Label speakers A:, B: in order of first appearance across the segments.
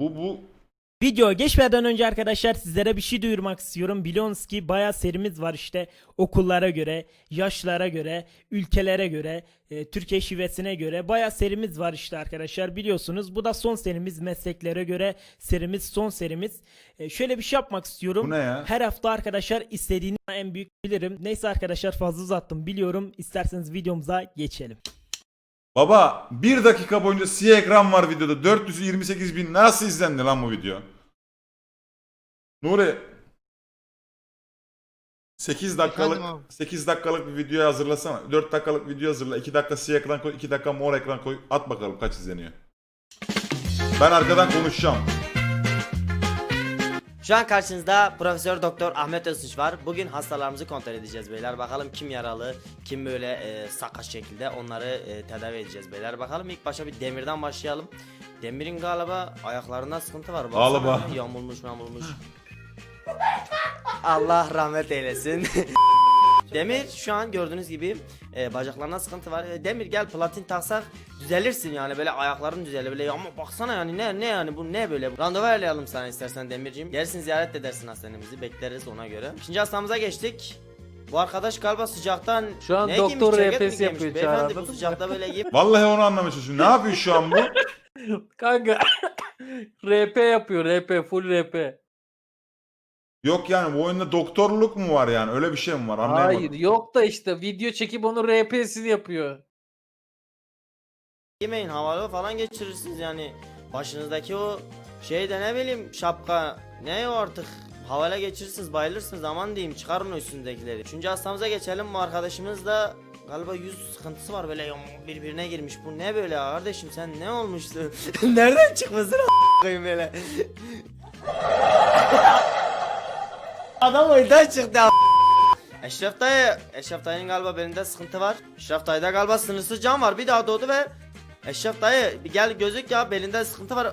A: Bu bu
B: Video geçmeden önce arkadaşlar sizlere bir şey duyurmak istiyorum. Biliyorsunuz ki bayağı serimiz var işte okullara göre, yaşlara göre, ülkelere göre, e, Türkiye şivesine göre bayağı serimiz var işte arkadaşlar biliyorsunuz. Bu da son serimiz mesleklere göre serimiz son serimiz. E, şöyle bir şey yapmak istiyorum.
A: Bu ne ya?
B: Her hafta arkadaşlar istediğini en büyük bilirim. Neyse arkadaşlar fazla uzattım biliyorum. İsterseniz videomuza geçelim.
A: Baba bir dakika boyunca siyah ekran var videoda 428 bin nasıl izlendi lan bu video? Nuri 8 dakikalık
C: Efendim abi?
A: 8 dakikalık bir video hazırlasana. 4 dakikalık video hazırla. 2 dakika siyah ekran koy, 2 dakika mor ekran koy. At bakalım kaç izleniyor. Ben arkadan konuşacağım.
D: Şu an karşınızda Profesör Doktor Ahmet Özsuç var. Bugün hastalarımızı kontrol edeceğiz beyler. Bakalım kim yaralı, kim böyle e, sakat şekilde onları e, tedavi edeceğiz beyler. Bakalım ilk başta bir Demir'den başlayalım. Demir'in galiba ayaklarında sıkıntı var. Baksana,
A: Galiba.
D: Yamulmuş yamulmuş. Allah rahmet eylesin. Demir şu an gördüğünüz gibi e, bacaklarına sıkıntı var. E, Demir gel platin taksak düzelirsin yani böyle ayakların düzelir böyle ama baksana yani ne ne yani bu ne böyle. Randevu ayarlayalım sana istersen Demirciğim. Gelsin ziyaret edersin hastanemizi bekleriz ona göre. İkinci hastamıza geçtik. Bu arkadaş galiba sıcaktan
E: Şu an
D: ne
E: doktor
D: giymiş, ceket mi giymiş?
E: yapıyor,
D: Beyefendi bu sıcakta böyle giyip
A: Vallahi onu anlamaya çalışıyorum. Ne yapıyor şu an bu?
E: Kanka RP yapıyor RP full RP.
A: Yok yani bu oyunda doktorluk mu var yani? Öyle bir şey mi var? Anlayamadım.
E: Hayır yok da işte video çekip onun RP'sini yapıyor.
D: yemeyin havalı falan geçirirsiniz yani. Başınızdaki o şey de ne bileyim şapka ne o artık havale geçirirsiniz bayılırsınız aman diyeyim çıkarın o üstündekileri. Üçüncü hastamıza geçelim bu arkadaşımız da galiba yüz sıkıntısı var böyle birbirine girmiş bu ne böyle kardeşim sen ne olmuştu nereden çıkmasın a- koyayım böyle adam oyundan çıktı a- Eşref dayı, Eşref dayının galiba belinde sıkıntı var. Eşref dayıda galiba sınırsız can var. Bir daha doğdu ve Eşref dayı bir gel gözük ya belinde sıkıntı var.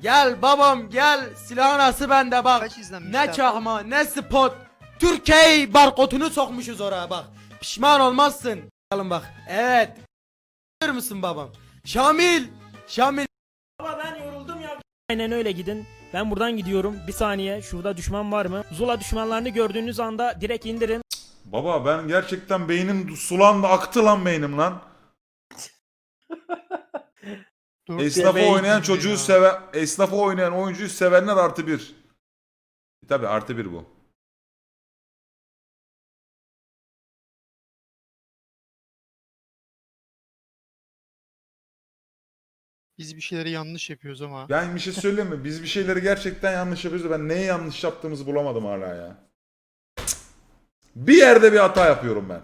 F: Gel babam gel silahın ası bende bak.
C: Kaç izlenmiş
F: Ne
C: abi?
F: çakma ne spot. Türkiye barkodunu sokmuşuz oraya bak. Pişman olmazsın. Bakalım bak. Evet. Görür müsün babam? Şamil. Şamil.
B: Baba ben yoruldum ya. Aynen öyle gidin. Ben buradan gidiyorum. Bir saniye. Şurada düşman var mı? Zula düşmanlarını gördüğünüz anda direkt indirin.
A: Baba ben gerçekten beynim sulandı aktı lan beynim lan. Esnafı oynayan çocuğu seven, esnafı oynayan oyuncuyu sevenler artı bir. Tabi artı bir bu.
C: Biz bir şeyleri yanlış yapıyoruz ama.
A: Yani bir şey söyleyeyim mi? Biz bir şeyleri gerçekten yanlış yapıyoruz. da Ben neyi yanlış yaptığımızı bulamadım hala ya. Bir yerde bir hata yapıyorum ben.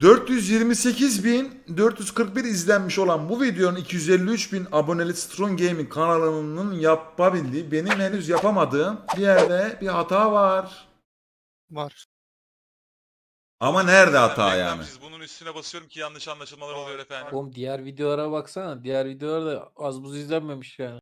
A: 428.441 izlenmiş olan bu videonun 253.000 aboneli Strong Gaming kanalının yapabildiği benim henüz yapamadığım bir yerde bir hata var.
C: Var.
A: Ama nerede hata
G: Ben
A: yani?
G: reklamsız Bunun üstüne basıyorum ki yanlış anlaşılmalar oluyor efendim.
E: Oğlum diğer videolara baksana. Diğer videolar da az buz izlenmemiş yani.